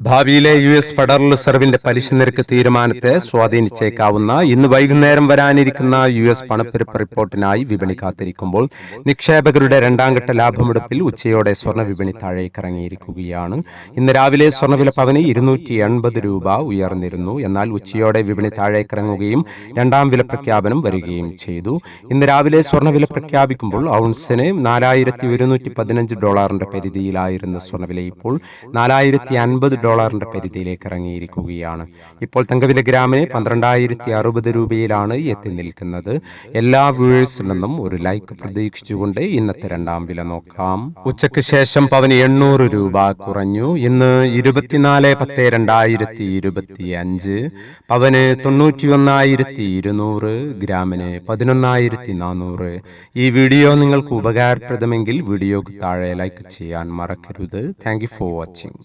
ഭാവിയിലെ U S federal റിസർവിന്റെ പലിശ നിരക്ക് തീരുമാനത്തെ സ്വാധീനിച്ചേക്കാവുന്ന ഇന്ന് വൈകുന്നേരം വരാനിരിക്കുന്ന യു എസ് പണപ്പെരുപ്പ് റിപ്പോർട്ടിനായി വിപണി കാത്തിരിക്കുമ്പോൾ നിക്ഷേപകരുടെ രണ്ടാംഘട്ട ലാഭമെടുപ്പിൽ ഉച്ചയോടെ സ്വർണ വിപണി താഴേക്കിറങ്ങിയിരിക്കുകയാണ്. ഇന്ന് രാവിലെ സ്വർണവില പവന് ഇരുന്നൂറ്റി എൺപത് രൂപ ഉയർന്നിരുന്നു. എന്നാൽ ഉച്ചയോടെ വിപണി താഴേക്കിറങ്ങുകയും രണ്ടാം വില പ്രഖ്യാപനം വരികയും ചെയ്തു. ഇന്ന് രാവിലെ സ്വർണവില പ്രഖ്യാപിക്കുമ്പോൾ ഔൺസിന് നാലായിരത്തി ഒരുന്നൂറ്റി പതിനഞ്ച് ഡോളറിന്റെ പരിധിയിലായിരുന്ന സ്വർണവില ഇപ്പോൾ നാലായിരത്തി അൻപത് ഡോളറിന്റെ പരിധിയിലേക്ക് ഇറങ്ങിയിരിക്കുകയാണ്. ഇപ്പോൾ തങ്കവില ഗ്രാമിന് പന്ത്രണ്ടായിരത്തി അറുപത് രൂപയിലാണ് എത്തി നിൽക്കുന്നത്. എല്ലാ വ്യൂവേഴ്സിൽ നിന്നും ഒരു ലൈക്ക് പ്രതീക്ഷിച്ചുകൊണ്ട് ഇന്നത്തെ രണ്ടാം വില നോക്കാം. ഉച്ചയ്ക്ക് ശേഷം പവന് എണ്ണൂറ് രൂപ കുറഞ്ഞു. ഇന്ന് ഇരുപത്തിനാല് പത്ത് രണ്ടായിരത്തി ഇരുപത്തി അഞ്ച് പവന് തൊണ്ണൂറ്റി ഒന്നായിരത്തി ഇരുന്നൂറ് ഗ്രാമിന് പതിനൊന്നായിരത്തി നാനൂറ് ഈ വീഡിയോ നിങ്ങൾക്ക് ഉപകാരപ്രദമെങ്കിൽ വീഡിയോക്ക് താഴെ ലൈക്ക് ചെയ്യാൻ മറക്കരുത്. Thank for watching.